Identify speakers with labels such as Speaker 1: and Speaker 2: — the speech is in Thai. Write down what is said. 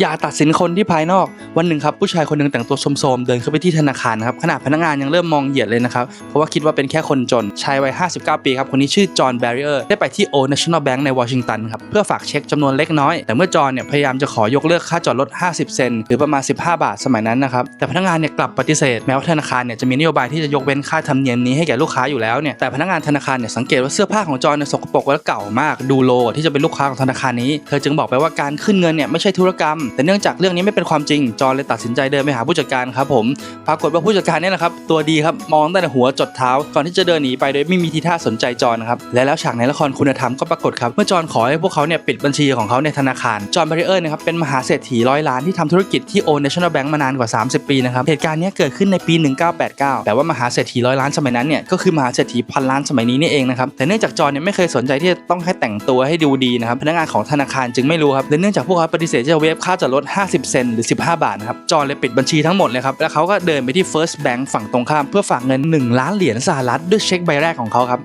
Speaker 1: อย่าตัดสินคนที่ภายนอก วันหนึ่งครับผู้ชายคนหนึ่งแต่งตัวโสมๆเดินเข้าไปที่ธนาคารครับขณะพนักงานยังเริ่มมองเหยียดเลยนะครับ เพราะว่าคิดว่าเป็นแค่คนจน ชายวัย 59 ปีครับ คนนี้ชื่อจอห์นแบร r เออร์ได้ไปที่ Old National Bank ในวอชิงตันครับ เพื่อฝากเช็คจำนวนเล็กน้อย แต่เมื่อจอห์นเนี่ยพยายามจะขอยกเลิกค่าจอดรถ 50 เซนหรือประมาณ 15 บาทสมัยนั้นนะครับแต่พนักงานเนี่ยกลับปฏิเสธแม้ว่าธนาคารเนี่ยจะมีนโยบายที่จะยกเว้นค่าธรรมเนียมนี้ให้แก่ลูกค้าอยู่แล้วเนี่ยแต่พนักงานธนาคารเนี่ยสังเกตว่าเสื้อผ้าของจอห์นเนี่ยสกปรกและเก่ามากดูโลที่จะเป็นลูกค้าของธนาคารนี้เธอจึงบอกไปว่าการขึ้นเงินเนี่ยไม่ใช่ธุรกรรมแต่เนื่องจากเรื่องนี้ไม่เป็นความจริงจอห์นเลยตัดสินใจเดินไปหาผู้จัดการครับผมปรากฏว่าผู้จัดการเนี่ยนะครับตัวดีครับมองตั้งแต่หัวจดเท้าก่อนที่จะเดินหนีไปโดยไม่มีทีท่าสนใจจอห์นครับและแล้วฉากในละครคุณธรรมก็ปรากฏครับเมื่อจอห์นขอให้พวกเขาเนี่ยปิดบัญชีของเขาในธนาคารจอห์นบริเออร์นะครับเป็นมหาเศรษฐีร้อยล้านที่ทำธุรกิจที่ Old National Bank มานานกว่า 30 ปีนะครับเหตุการณ์นี้เกิดขึ้นในปี 1989 แต่ว่ามหาเศรษฐีร้อยล้านสมัยนั้นเนี่ยก็คือมหาเศรษฐีพันล้านสมัยนี้นี่เองนะครับแต่เนื่องจากจอนเนี่ยไม่เคยสนใจที่จะต้องให้แต่งตัวให้ดูดีนะครับพนักงานของธนาคารจึงไม่รู้ครับและเนื่องจากพวกเขาปฏิเสธที่จะเวฟค่าจอดรถ 50 เซนหรือ 15 บาทนะครับจอนเลยปิดบัญชีทั้งหมดเลยครับแล้วเขาก็เดินไปที่ First Bank ฝั่งตรงข้ามเพื่อฝากเงิน 1 ล้านเหรียญสหรัฐด้วยเช็คใบแรกของเขาครับ